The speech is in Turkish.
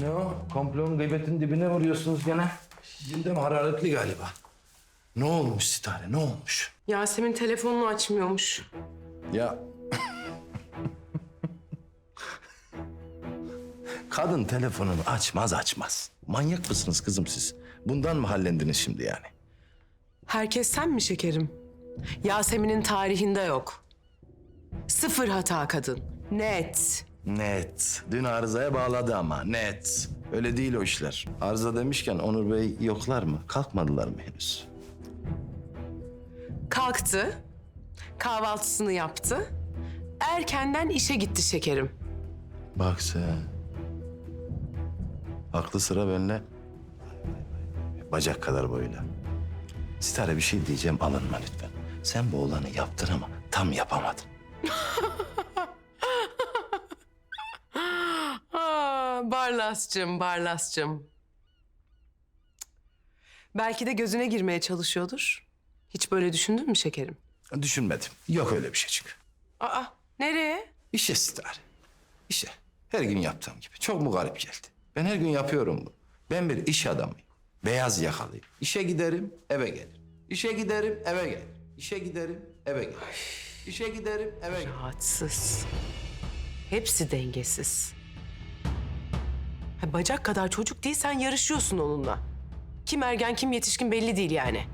Ne o? Komplonun gıybetin dibine vuruyorsunuz gene. Gündem hararetli galiba. Ne olmuş Sitare, ne olmuş? Yasemin telefonunu açmıyormuş. Ya... Kadın telefonunu açmaz açmaz. Manyak mısınız kızım siz? Bundan mı hallendiniz şimdi yani? Herkes sen mi şekerim? Yasemin'in tarihinde yok. Sıfır hata kadın. Net. Net. Dün arızaya bağladı ama net. Öyle değil o işler. Arıza demişken Onur Bey yoklar mı? Kalkmadılar mı henüz? Kalktı. Kahvaltısını yaptı. Erkenden işe gitti şekerim. Bak sen. Aklı sıra benimle. Bacak kadar boyuyla. Sitare bir şey diyeceğim alınma lütfen. Sen bu olanı yaptın ama tam yapamadın. Barlas'cığım, Barlas'cığım. Belki de gözüne girmeye çalışıyordur. Hiç böyle düşündün mü şekerim? Düşünmedim. Yok öyle bir şey çünkü. Aa, nereye? İşe Sitare. İşe. Her gün yaptığım gibi. Çok mu garip geldi? Ben her gün yapıyorum bunu. Ben bir iş adamıyım. Beyaz yakalıyım. İşe giderim, eve gelirim. İşe giderim, eve gelirim. İşe giderim, eve gelirim. İşe giderim, eve gelirim. Rahatsız. Hepsi dengesiz. Bacak kadar çocuk değil, sen yarışıyorsun onunla. Kim ergen, kim yetişkin belli değil yani.